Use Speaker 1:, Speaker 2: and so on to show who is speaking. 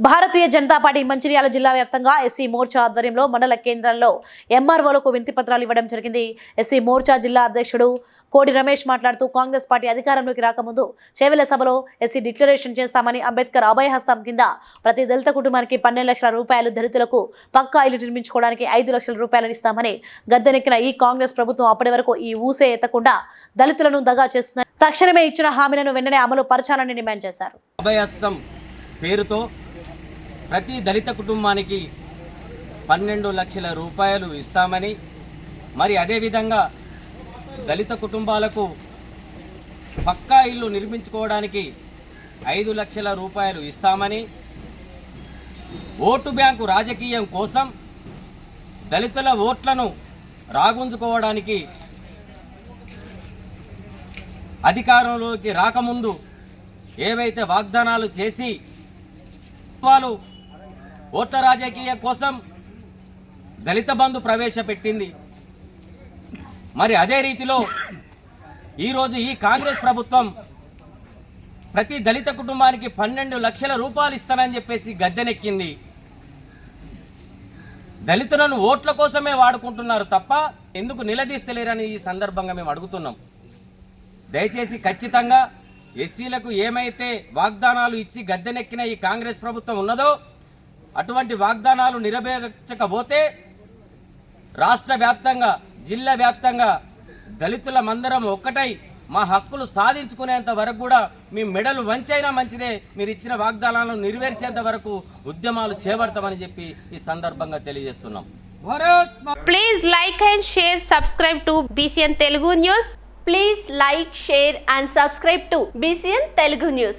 Speaker 1: Bharatiya Janata party Mancherial జిల్లా వ్యాప్తంగా SC Morcha ఆధ్వర్యంలో మండల కేంద్రంలో ఎంఆర్ఓలకు వినతి పత్రాలు ఇవ్వడం జరిగింది. ఎస్సీ మోర్చా జిల్లా అధ్యక్షుడు కోడి రమేష్ మాట్లాడుతూ కాంగ్రెస్ పార్టీ అధికారంలోకి రాకముందు చేవెల సభలో ఎస్సీ డిక్లరేషన్ చేస్తామని అంబేద్కర్ అభయహస్తం కింద ప్రతి దళిత కుటుంబానికి పన్నెండు లక్షల రూపాయలు దళితులకు పక్కా ఇల్లు నిర్మించుకోవడానికి ఐదు లక్షల రూపాయలు ఇస్తామని గద్దెనెక్కిన ఈ కాంగ్రెస్ ప్రభుత్వం అప్పటి వరకు ఈ ఊసే ఎత్తకుండా దళితులను దగా చేస్తుందని తక్షణమే ఇచ్చిన హామీలను వెంటనే అమలు పరచాలని డిమాండ్ చేశారు.
Speaker 2: అభయహస్తం పేరుతో ప్రతి దళిత కుటుంబానికి పన్నెండు లక్షల రూపాయలు ఇస్తామని మరి అదేవిధంగా దళిత కుటుంబాలకు పక్కా ఇల్లు నిర్మించుకోవడానికి ఐదు లక్షల రూపాయలు ఇస్తామని ఓటు బ్యాంకు రాజకీయం కోసం దళితుల ఓట్లను రాగుంజుకోవడానికి అధికారంలోకి రాకముందు ఏవైతే వాగ్దానాలు చేసి వాళ్ళు ఓట్ల రాజకీయ కోసం దళిత బంధు ప్రవేశపెట్టింది. మరి అదే రీతిలో ఈరోజు ఈ కాంగ్రెస్ ప్రభుత్వం ప్రతి దళిత కుటుంబానికి పన్నెండు లక్షల రూపాయలు ఇస్తానని చెప్పేసి గద్దెనెక్కింది. దళితులను ఓట్ల కోసమే వాడుకుంటున్నారు తప్ప ఎందుకు నిలదీస్తలేరని ఈ సందర్భంగా మేము అడుగుతున్నాం. దయచేసి ఖచ్చితంగా ఎస్సీలకు ఏమైతే వాగ్దానాలు ఇచ్చి గద్దెనెక్కిన ఈ కాంగ్రెస్ ప్రభుత్వం ఉన్నదో అటువంటి వాగ్దానాలు నెరవేర్చకపోతే రాష్ట్ర వ్యాప్తంగా జిల్లా వ్యాప్తంగా దళితుల మందరం ఒక్కటై మా హక్కులు సాధించుకునేంత వరకు కూడా మీ మెడలు వంచైనా మంచిదే మీరు ఇచ్చిన వాగ్దానాలను నెరవేర్చేంత వరకు ఉద్యమాలు చేపడతామని చెప్పి ఈ సందర్భంగా తెలియజేస్తున్నాం
Speaker 3: Please like and share, subscribe to BCN Telugu News.
Speaker 4: Please like, share and subscribe to BCN Telugu News.